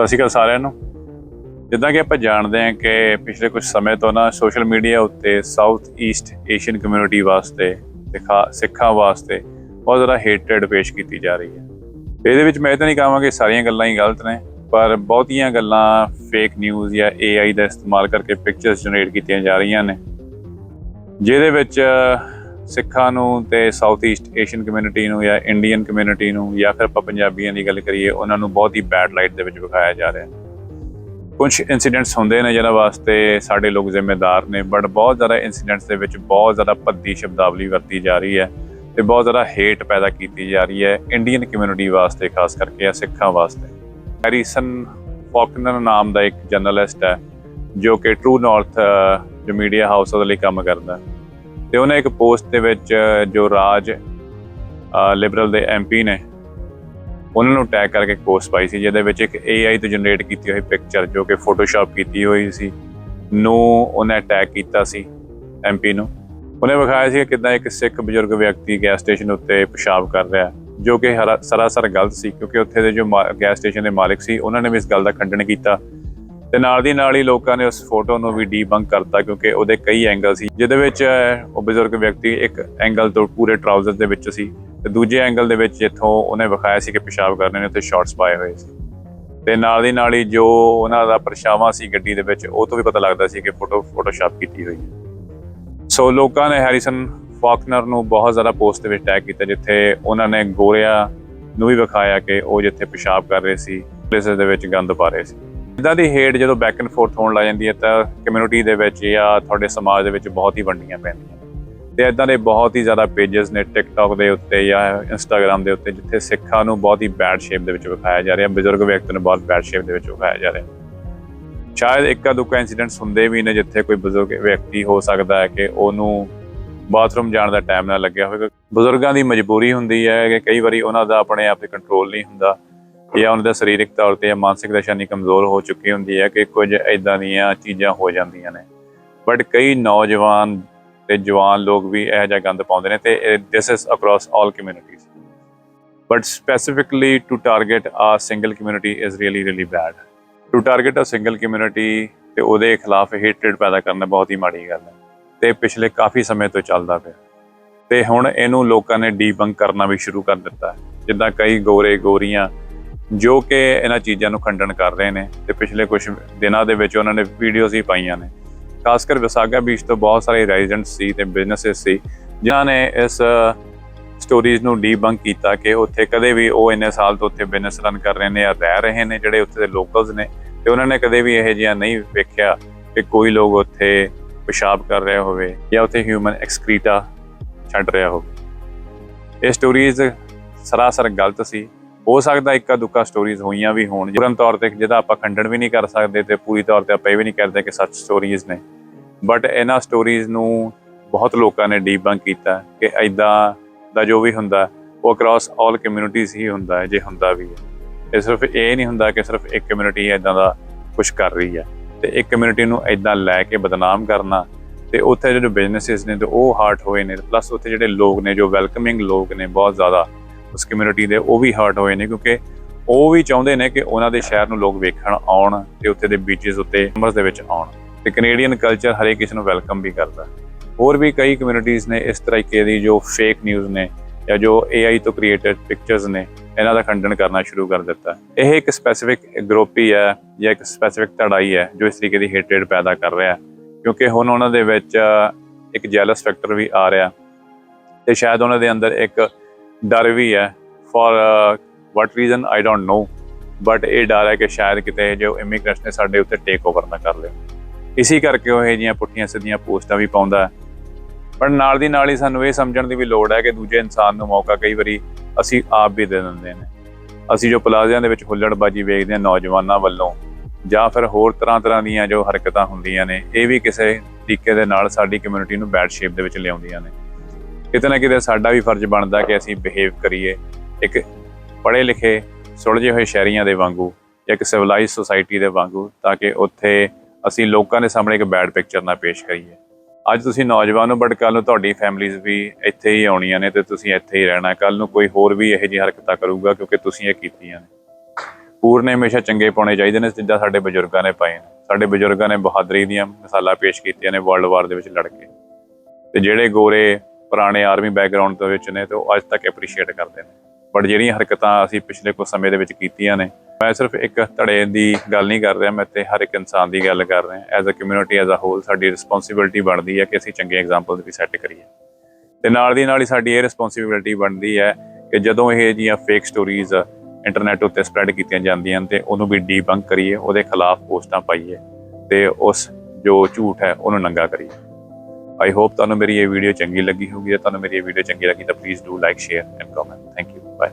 ਸਤਿ ਸ਼੍ਰੀ ਅਕਾਲ ਸਾਰਿਆਂ ਨੂੰ। ਜਿੱਦਾਂ ਕਿ ਆਪਾਂ ਜਾਣਦੇ ਹਾਂ ਕਿ ਪਿਛਲੇ ਕੁਝ ਸਮੇਂ ਤੋਂ ਨਾ ਸੋਸ਼ਲ ਮੀਡੀਆ ਉੱਤੇ ਸਾਊਥ ਈਸਟ ਏਸ਼ੀਅਨ ਕਮਿਊਨਿਟੀ ਵਾਸਤੇ ਤੇ ਖਾ- ਸਿੱਖਾਂ ਵਾਸਤੇ ਬਹੁਤ ਜ਼ਿਆਦਾ ਹੇਟਰੇਡ ਪੇਸ਼ ਕੀਤੀ ਜਾ ਰਹੀ ਹੈ। ਇਹਦੇ ਵਿੱਚ ਮੈਂ ਇਹ ਤਾਂ ਨਹੀਂ ਕਹਾਂਗਾ ਕਿ ਸਾਰੀਆਂ ਗੱਲਾਂ ਹੀ ਗਲਤ ਨੇ, ਪਰ ਬਹੁਤੀਆਂ ਗੱਲਾਂ ਫੇਕ ਨਿਊਜ਼ ਜਾਂ AI ਦਾ ਇਸਤੇਮਾਲ ਕਰਕੇ ਪਿਕਚਰਸ ਜਨਰੇਟ ਕੀਤੀਆਂ ਜਾ ਰਹੀਆਂ ਨੇ। ਜਿਹਦੇ ਵਿੱਚ ਸਿੱਖਾਂ ਨੂੰ ਤੇ ਸਾਊਥ ਈਸਟ ਏਸ਼ੀਅਨ ਕਮਿਊਨਿਟੀ ਨੂੰ ਜਾਂ ਇੰਡੀਅਨ ਕਮਿਊਨਿਟੀ ਨੂੰ ਜਾਂ ਫਿਰ ਆਪਾਂ ਪੰਜਾਬੀਆਂ ਦੀ ਗੱਲ ਕਰੀਏ, ਉਹਨਾਂ ਨੂੰ ਬਹੁਤ ਹੀ ਬੈਡ ਲਾਈਟ ਦੇ ਵਿੱਚ ਵਿਖਾਇਆ ਜਾ ਰਿਹਾ ਹੈ ਕੁਝ ਇਨਸੀਡੈਂਟਸ ਹੁੰਦੇ ਨੇ ਜਿਹਨਾਂ ਵਾਸਤੇ ਸਾਡੇ ਲੋਕ ਜ਼ਿੰਮੇਦਾਰ ਨੇ ਬਟ ਬਹੁਤ ਜ਼ਿਆਦਾ ਇਨਸੀਡੈਂਟਸ ਦੇ ਵਿੱਚ ਬਹੁਤ ਜ਼ਿਆਦਾ ਭੱਦੀ ਸ਼ਬਦਾਵਲੀ ਵਰਤੀ ਜਾ ਰਹੀ ਹੈ ਤੇ ਬਹੁਤ ਜ਼ਿਆਦਾ ਹੇਟ ਪੈਦਾ ਕੀਤੀ ਜਾ ਰਹੀ ਹੈ ਇੰਡੀਅਨ ਕਮਿਊਨਿਟੀ ਵਾਸਤੇ, ਖਾਸ ਕਰਕੇ ਆ ਸਿੱਖਾਂ ਵਾਸਤੇ ਹੈਰੀਸਨ ਫੌਕਨਰ ਨਾਮ ਦਾ ਇੱਕ ਜਰਨਲਿਸਟ ਹੈ ਜੋ ਕਿ ਟਰੂ ਨਾਰਥ ਜੋ ਮੀਡੀਆ ਹਾਊਸ ਉਹਦੇ ਲਈ ਕੰਮ ਕਰਦਾ ਹੈ। ਤੇ ਉਹਨੇ ਇੱਕ ਪੋਸਟ ਦੇ ਵਿੱਚ ਜੋ ਰਾਜ ਲਿਬਰਲ ਦੇ ਐਮਪੀ ਨੇ, ਉਹਨਾਂ ਨੂੰ ਟੈਗ ਕਰਕੇ ਪੋਸਟ ਪਾਈ ਸੀ, ਜਿਹਦੇ ਵਿੱਚ ਇੱਕ AI ਤੋਂ ਜਨਰੇਟ ਕੀਤੀ ਹੋਈ ਪਿਕਚਰ ਜੋ ਕਿ ਫੋਟੋਸ਼ਾਪ ਕੀਤੀ ਹੋਈ ਸੀ, ਨੂੰ ਉਹਨੇ ਟੈਗ ਕੀਤਾ ਸੀ ਐਮਪੀ ਨੂੰ। ਉਹਨੇ ਵਿਖਾਇਆ ਸੀ ਕਿ ਕਿਦਾਂ ਇੱਕ ਸਿੱਖ ਬਜ਼ੁਰਗ ਵਿਅਕਤੀ ਗੈਸ ਸਟੇਸ਼ਨ ਉੱਤੇ ਪਿਸ਼ਾਬ ਕਰ ਰਿਹਾ ਜੋ ਕਿ ਹਰਾ- ਸਰਾਸਰ ਗਲਤ ਸੀ, ਕਿਉਂਕਿ ਉੱਥੇ ਦੇ ਜੋ ਗੈਸ ਸਟੇਸ਼ਨ ਦੇ ਮਾਲਕ ਸੀ, ਉਹਨਾਂ ਨੇ ਵੀ ਇਸ ਗੱਲ ਦਾ ਖੰਡਨ ਕੀਤਾ ਤੇ ਨਾਲ ਦੀ ਨਾਲ ਹੀ ਲੋਕਾਂ ਨੇ ਉਸ ਫੋਟੋ ਨੂੰ ਵੀ ਡੀਬੰਕ ਕਰਤਾ ਕਿਉਂਕਿ ਉਹਦੇ ਕਈ ਐਂਗਲ ਸੀ, ਜਿਹਦੇ ਵਿੱਚ ਉਹ ਬਜ਼ੁਰਗ ਵਿਅਕਤੀ ਇੱਕ ਐਂਗਲ ਤੋਂ ਪੂਰੇ ਟਰਾਊਜ਼ਰ ਦੇ ਵਿੱਚ ਸੀ ਤੇ ਦੂਜੇ ਐਂਗਲ ਦੇ ਵਿੱਚ ਜਿੱਥੋਂ ਉਹਨੇ ਵਿਖਾਇਆ ਸੀ ਕਿ ਪਿਸ਼ਾਬ ਕਰ ਨੇ ਉੱਥੇ ਸ਼ਾਰਟਸ ਪਾਏ ਹੋਏ ਸੀ। ਤੇ ਨਾਲ ਦੀ ਨਾਲ ਹੀ ਜੋ ਉਹਨਾਂ ਦਾ ਪਰਛਾਵਾਂ ਸੀ ਗੱਡੀ ਦੇ ਵਿੱਚ, ਉਹ ਤੋਂ ਵੀ ਪਤਾ ਲੱਗਦਾ ਸੀ ਕਿ ਫੋਟੋ ਫੋਟੋਸ਼ਾਪ ਕੀਤੀ ਹੋਈ ਹੈ। ਸੋ ਲੋਕਾਂ ਨੇ ਹੈਰੀਸਨ ਫਾਕਨਰ ਨੂੰ ਬਹੁਤ ਜ਼ਿਆਦਾ ਪੋਸਟ ਦੇ ਵਿੱਚ ਟੈਗ ਕੀਤਾ, ਜਿੱਥੇ ਉਹਨਾਂ ਨੇ ਗੋਰਿਆਂ ਨੂੰ ਵੀ ਵਿਖਾਇਆ ਕਿ ਉਹ ਜਿੱਥੇ ਪਿਸ਼ਾਬ ਕਰ ਰਹੇ ਸੀ ਪਲੇਸਸ ਦੇ ਵਿੱਚ ਗੰਦ ਪਾ ਰਹੇ ਸੀ। ਇਦਾਂ ਦੀ ਹੇਟ ਜਦੋਂ ਬੈਕ ਐਂਡ ਫੋਰਥ ਹੋਣ ਲੱਗ ਜਾਂਦੀ ਹੈ ਤਾਂ ਕਮਿਊਨਿਟੀ ਦੇ ਵਿੱਚ ਜਾਂ ਤੁਹਾਡੇ ਸਮਾਜ ਦੇ ਵਿੱਚ ਬਹੁਤ ਹੀ ਵੰਡੀਆਂ ਪੈਂਦੀਆਂ ਤੇ ਇਦਾਂ ਦੇ ਬਹੁਤ ਹੀ ਜ਼ਿਆਦਾ ਪੇजेस ਨੇ ਟਿਕਟੌਕ ਦੇ ਉੱਤੇ ਜਾਂ ਇੰਸਟਾਗ੍ਰam ਦੇ ਉੱਤੇ ਜਿੱਥੇ ਸਿੱਖਾਂ ਨੂੰ ਬਹੁਤ ਹੀ ਬੈਡ ਸ਼ੇਪ ਦੇ ਵਿੱਚ ਵਿਖਾਇਆ ਜਾ ਰਿਹਾ, ਬਜ਼ੁਰਗ ਵਿਅਕਤੀ ਨੂੰ ਬਹੁਤ ਬੈਡ ਸ਼ੇਪ ਦੇ ਵਿੱਚ ਵਿਖਾਇਆ ਜਾ ਰਿਹਾ। ਸ਼ਾਇਦ ਇੱਕਾ ਦੁੱਕਾ ਇਨਸੀਡੈਂਟਸ ਹੁੰਦੇ ਵੀ ਨੇ ਜਿੱਥੇ ਕੋਈ ਬਜ਼ੁਰਗ ਵਿਅਕਤੀ ਹੋ ਸਕਦਾ ਹੈ ਕਿ ਉਹਨੂੰ ਬਾਥਰੂਮ ਜਾਣ ਦਾ ਟਾਈਮ ਨਾ ਲੱਗਿਆ ਹੋਵੇਗਾ ਬਜ਼ੁਰਗਾਂ ਦੀ ਮਜਬੂਰੀ ਹੁੰਦੀ ਹੈ ਕਿ ਕਈ ਵਾਰੀ ਉਹਨਾਂ ਦਾ ਆਪਣੇ ਆਪ ਤੇ ਕੰਟਰੋਲ ਨਹੀਂ ਹੁੰਦਾ। ਜਾਂ ਉਹਨਾਂ ਦਾ ਸਰੀਰਕ ਤੌਰ ਤੇ ਜਾਂ ਮਾਨਸਿਕ ਦਸ਼ਾ ਨਹੀਂ ਕਮਜ਼ੋਰ ਹੋ ਚੁੱਕੀ ਹੁੰਦੀ ਹੈ ਕਿ ਕੁਝ ਇਦਾਂ ਦੀਆਂ ਚੀਜ਼ਾਂ ਹੋ ਜਾਂਦੀਆਂ ਨੇ। ਬਟ ਕਈ ਨੌਜਵਾਨ ਤੇ ਜਵਾਨ ਲੋਕ ਵੀ ਇਹੋ ਜਿਹਾ ਗੰਦ ਪਾਉਂਦੇ ਨੇ ਤੇ this is across all communities but specifically to target a single community is really really bad to target a single community ਤੇ ਉਹਦੇ ਖਿਲਾਫ ਹੇਟਰੇਡ ਪੈਦਾ ਕਰਨਾ ਬਹੁਤ ਹੀ ਮਾੜੀ ਗੱਲ ਹੈ। ਤੇ ਪਿਛਲੇ ਕਾਫੀ ਸਮੇਂ ਤੋਂ ਚੱਲਦਾ ਪਿਆ। ਤੇ ਹੁਣ ਇਹਨੂੰ ਲੋਕਾਂ ਨੇ ਡੀਬੰਕ ਕਰਨਾ ਵੀ ਸ਼ੁਰੂ ਕਰ ਦਿੱਤਾ। ਹੈ ਜਿੱਦਾਂ ਕਈ ਗੋਰੇ ਗੋਰੀਆਂ ਜੋ ਕਿ ਇਹਨਾਂ ਚੀਜ਼ਾਂ ਨੂੰ ਖੰਡਨ ਕਰ ਰਹੇ ਨੇ ਤੇ ਪਿਛਲੇ ਕੁਝ ਦਿਨਾਂ ਦੇ ਵਿੱਚ ਉਹਨਾਂ ਨੇ ਵੀਡੀਓਜ਼ ਹੀ ਪਾਈਆਂ ਨੇ। ਖਾਸ ਕਰ ਵਿਸਾਗਾ ਬੀਚ ਤੋਂ ਬਹੁਤ ਸਾਰੇ ਰੈਜ਼ੀਡੈਂਟਸ ਸੀ ਤੇ ਬਿਜ਼ਨੈਸਸ ਸੀ, ਜਿਨ੍ਹਾਂ ਨੇ ਇਸ ਸਟੋਰੀਜ਼ ਨੂੰ ਡੀਬੰਕ ਕੀਤਾ ਕਿ ਉੱਥੇ ਕਦੇ ਵੀ ਉਹ ਇੰਨੇ ਸਾਲ ਤੋਂ ਉੱਥੇ ਬਿਜ਼ਨਸ ਰਨ ਕਰ ਰਹੇ ਨੇ ਜਾਂ ਰਹਿ ਰਹੇ ਨੇ, ਜਿਹੜੇ ਉੱਥੇ ਦੇ ਲੋਕਲਸ ਨੇ। ਤੇ ਉਹਨਾਂ ਨੇ ਕਦੇ ਵੀ ਇਹੋ ਜਿਹਾ ਨਹੀਂ ਵੇਖਿਆ ਕਿ ਕੋਈ ਲੋਕ ਉੱਥੇ ਪਿਸ਼ਾਬ ਕਰ ਰਿਹਾ ਹੋਵੇ ਜਾਂ ਉੱਥੇ ਹਿਊਮਨ ਐਕਸਕ੍ਰੀਟਾ ਛੱਡ ਰਿਹਾ ਹੋਵੇ। ਇਹ ਸਟੋਰੀਜ਼ ਸਰਾਸਰ ਗਲਤ ਸੀ। ਹੋ ਸਕਦਾ ਇੱਕਾ ਦੁੱਕਾ ਸਟੋਰੀਜ਼ ਹੋਈਆਂ ਵੀ ਹੋਣ। ਪੂਰਨ ਤੌਰ ਤੇ ਜਿਹਦਾ ਆਪਾਂ ਖੰਡਨ ਵੀ ਨਹੀਂ ਕਰ ਸਕਦੇ ਤੇ ਪੂਰੀ ਤੌਰ ਤੇ ਆਪਾਂ ਇਹ ਵੀ ਨਹੀਂ ਕਰਦੇ ਕਿ ਸੱਚ ਸਟੋਰੀਜ਼ ਨੇ। ਬਟ ਇਹਨਾਂ ਸਟੋਰੀਜ਼ ਨੂੰ ਬਹੁਤ ਲੋਕਾਂ ਨੇ ਡੀਬੰਕ ਕੀਤਾ ਕਿ ਐਦਾਂ ਦਾ ਜੋ ਵੀ ਹੁੰਦਾ, ਉਹ ਅਕ੍ਰੋਸ ਆਲ ਕਮਿਊਨਿਟੀਜ਼ ਹੀ ਹੁੰਦਾ ਹੈ, ਜੇ ਹੁੰਦਾ ਵੀ ਹੈ। ਇਹ ਸਿਰਫ ਇਹ ਨਹੀਂ ਹੁੰਦਾ ਕਿ ਸਿਰਫ ਇੱਕ ਕਮਿਊਨਿਟੀ ਐਦਾਂ ਦਾ ਕੁਝ ਕਰ ਰਹੀ ਹੈ। ਤੇ ਇੱਕ ਕਮਿਊਨਿਟੀ ਨੂੰ ਐਦਾਂ ਲੈ ਕੇ ਬਦਨਾਮ ਕਰਨਾ ਤੇ ਉੱਥੇ ਜਿਹੜੇ ਬਿਜ਼ਨੈਸਿਸ ਨੇ ਤੇ ਉਹ ਹਾਰਟ ਹੋਏ ਨੇ। ਪਲੱਸ ਉੱਥੇ ਜਿਹੜੇ ਲੋਕ ਨੇ, ਜੋ ਵੈਲਕਮਿੰਗ ਲੋਕ ਨੇ, ਬਹੁਤ ਜ਼ਿਆਦਾ ਉਸ ਕਮਿਊਨਿਟੀ ਦੇ, ਉਹ ਵੀ ਹਰਟ ਹੋਏ ਨੇ ਕਿਉਂਕਿ ਉਹ ਵੀ ਚਾਹੁੰਦੇ ਨੇ ਕਿ ਉਹਨਾਂ ਦੇ ਸ਼ਹਿਰ ਨੂੰ ਲੋਕ ਵੇਖਣ, ਆਉਣ ਤੇ ਉੱਥੇ ਦੇ ਬੀਚਸ ਉੱਤੇ ਨੰਬਰਸ ਦੇ ਵਿੱਚ ਆਉਣ। ਤੇ ਕੈਨੇਡੀਅਨ ਕਲਚਰ ਹਰੇਕ ਕਿਸੇ ਨੂੰ ਵੈਲਕਮ ਵੀ ਕਰਦਾ। ਹੋਰ ਵੀ ਕਈ ਕਮਿਊਨਿਟੀਜ਼ ਨੇ ਇਸ ਤਰੀਕੇ ਦੀ ਜੋ ਫੇਕ ਨਿਊਜ਼ ਨੇ ਜਾਂ ਜੋ AI ਤੋਂ ਕ੍ਰੀਏਟਡ ਪਿਕਚਰਸ ਨੇ, ਇਹਨਾਂ ਦਾ ਖੰਡਨ ਕਰਨਾ ਸ਼ੁਰੂ ਕਰ ਦਿੱਤਾ। ਇਹ ਇੱਕ ਸਪੈਸੀਫਿਕ ਗਰੁੱਪ ਹੀ ਹੈ ਜਾਂ ਇੱਕ ਸਪੈਸੀਫਿਕ ਧੜਾਈ ਹੈ ਜੋ ਇਸ ਤਰੀਕੇ ਦੀ ਹੇਟਰੇਡ ਪੈਦਾ ਕਰ ਰਿਹਾ ਕਿਉਂਕਿ ਹੁਣ ਉਹਨਾਂ ਦੇ ਵਿੱਚ ਇੱਕ ਜੈਲਸ ਫੈਕਟਰ ਵੀ ਆ ਰਿਹਾ। ਤੇ ਸ਼ਾਇਦ ਉਹਨਾਂ ਦੇ ਅੰਦਰ ਇੱਕ ਡਰ ਵੀ ਹੈ। For what reason I don't know but ਇਹ ਡਰ ਹੈ ਕਿ ਸ਼ਾਇਦ ਕਿਤੇ ਜੋ ਇਮੀਗ੍ਰੇਸ਼ਨ ਨੇ ਸਾਡੇ ਉੱਤੇ ਟੇਕ ਓਵਰ ਨਾ ਕਰ ਲਿਓ ਇਸੇ ਕਰਕੇ ਉਹ ਇਹ ਜੀਆਂ ਪੁੱਠੀਆਂ ਸਿੱਧੀਆਂ ਪੋਸਟਾਂ ਵੀ ਪਾਉਂਦਾ ਪਰ ਨਾਲ ਦੀ ਨਾਲ ਹੀ ਸਾਨੂੰ ਇਹ ਸਮਝਣ ਦੀ ਵੀ ਲੋੜ ਹੈ ਕਿ ਦੂਜੇ ਇਨਸਾਨ ਨੂੰ ਮੌਕਾ ਕਈ ਵਾਰੀ ਅਸੀਂ ਆਪ ਵੀ ਦੇ ਦਿੰਦੇ ਨੇ। ਅਸੀਂ ਜੋ ਪਲਾਜ਼ਿਆਂ ਦੇ ਵਿੱਚ ਹੁੱਲੜਬਾਜੀ ਵੇਖਦੇ ਹਾਂ ਨੌਜਵਾਨਾਂ ਵੱਲੋਂ, ਜਾਂ ਫਿਰ ਹੋਰ ਤਰ੍ਹਾਂ ਤਰ੍ਹਾਂ ਦੀਆਂ ਜੋ ਹਰਕਤਾਂ ਹੁੰਦੀਆਂ ਨੇ, ਇਹ ਵੀ ਕਿਸੇ ਤਰੀਕੇ ਦੇ ਨਾਲ ਸਾਡੀ ਕਮਿਊਨਿਟੀ ਨੂੰ ਬੈਡ ਸ਼ੇਪ ਦੇ ਵਿੱਚ ਲਿਆਉਂਦੀਆਂ ਨੇ। ਕਿਤੇ ਨਾ ਕਿਤੇ ਸਾਡਾ ਵੀ ਫਰਜ਼ ਬਣਦਾ ਕਿ ਅਸੀਂ ਬਿਹੇਵ ਕਰੀਏ। ਇੱਕ ਪੜ੍ਹੇ ਲਿਖੇ, ਸੁਲਝੇ ਹੋਏ ਸ਼ਹਿਰੀਆਂ ਦੇ ਵਾਂਗੂ ਜਾਂ ਇੱਕ ਸਿਵਲਾਈਜ਼ ਸੁਸਾਇਟੀ ਦੇ ਵਾਂਗੂ, ਤਾਂ ਕਿ ਉੱਥੇ ਅਸੀਂ ਲੋਕਾਂ ਦੇ ਸਾਹਮਣੇ ਇੱਕ ਬੈਡ ਪਿਕਚਰ ਨਾ ਪੇਸ਼ ਕਰੀਏ। ਅੱਜ ਤੁਸੀਂ ਨੌਜਵਾਨ ਹੋ ਬਟ ਕੱਲ ਨੂੰ ਤੁਹਾਡੀ ਫੈਮਿਲੀਜ਼ ਵੀ ਇੱਥੇ ਹੀ ਆਉਣੀਆਂ ਨੇ ਤੇ ਤੁਸੀਂ ਇੱਥੇ ਹੀ ਰਹਿਣਾ। ਕੱਲ ਨੂੰ ਕੋਈ ਹੋਰ ਵੀ ਇਹੋ ਜਿਹੀ ਹਰਕਤਾਂ ਕਰੂਗਾ, ਕਿਉਂਕਿ ਤੁਸੀਂ ਇਹ ਕੀਤੀਆਂ ਨੇ। ਪੂਰਨੇ ਹਮੇਸ਼ਾ ਚੰਗੇ ਪਾਉਣੇ ਚਾਹੀਦੇ ਨੇ, ਜਿੱਦਾਂ ਸਾਡੇ ਬਜ਼ੁਰਗਾਂ ਨੇ ਪਾਏ ਨੇ। ਸਾਡੇ ਬਜ਼ੁਰਗਾਂ ਨੇ ਬਹਾਦਰੀ ਦੀਆਂ ਮਿਸਾਲਾਂ ਪੇਸ਼ ਕੀਤੀਆਂ ਨੇ ਵਰਲਡ ਵਾਰ ਦੇ ਵਿੱਚ ਲੜ ਕੇ। ਤੇ ਜਿਹੜੇ ਗੋਰੇ ਪੁਰਾਣੇ ਆਰਮੀ ਬੈਕਗ੍ਰਾਉਂਡ ਦੇ ਵਿੱਚ ਨੇ ਤੇ ਉਹ ਅੱਜ ਤੱਕ ਐਪਰੀਸ਼ੀਏਟ ਕਰਦੇ ਨੇ। ਬਟ ਜਿਹੜੀਆਂ ਹਰਕਤਾਂ ਅਸੀਂ ਪਿਛਲੇ ਕੁਝ ਸਮੇਂ ਦੇ ਵਿੱਚ ਕੀਤੀਆਂ ਨੇ, ਮੈਂ ਸਿਰਫ ਇੱਕ ਧੜੇ ਦੀ ਗੱਲ ਨਹੀਂ ਕਰ ਰਿਹਾ, ਮੈਂ ਤੇ ਹਰ ਇੱਕ ਇਨਸਾਨ ਦੀ ਗੱਲ ਕਰ ਰਿਹਾ। As a community as a whole ਸਾਡੀ ਰਿਸਪੌਂਸਿਬਿਲਟੀ ਬਣਦੀ ਹੈ ਕਿ ਅਸੀਂ ਚੰਗੇ ਐਗਜ਼ਾਮਪਲ ਵੀ ਸੈੱਟ ਕਰੀਏ। ਤੇ ਨਾਲ ਦੀ ਨਾਲ ਹੀ ਸਾਡੀ ਇਹ ਰਿਸਪੌਂਸਿਬਿਲਟੀ ਬਣਦੀ ਹੈ ਕਿ ਜਦੋਂ ਇਹ ਜੀਆਂ ਫੇਕ ਸਟੋਰੀਜ਼ ਇੰਟਰਨੈਟ ਉੱਤੇ ਸਪਰੈਡ ਕੀਤੀਆਂ ਜਾਂਦੀਆਂ ਨੇ ਤੇ ਉਹਨੂੰ ਵੀ ਡੀਬੰਕ ਕਰੀਏ, ਉਹਦੇ ਖਿਲਾਫ ਪੋਸਟਾਂ ਪਾਈਏ ਤੇ ਉਸ ਜੋ ਝੂਠ ਹੈ, ਉਹਨੂੰ ਨੰਗਾ ਕਰੀਏ। ਆਈ ਹੋਪ ਤੁਹਾਨੂੰ ਮੇਰੀ ਇਹ ਵੀਡੀਓ ਚੰਗੀ ਲੱਗੀ ਹੋਊਗੀ। ਜੇ ਤੁਹਾਨੂੰ ਮੇਰੀ ਇਹ ਵੀਡੀਓ ਚੰਗੀ ਲੱਗੀ ਤਾਂ please do like share and comment thank you bye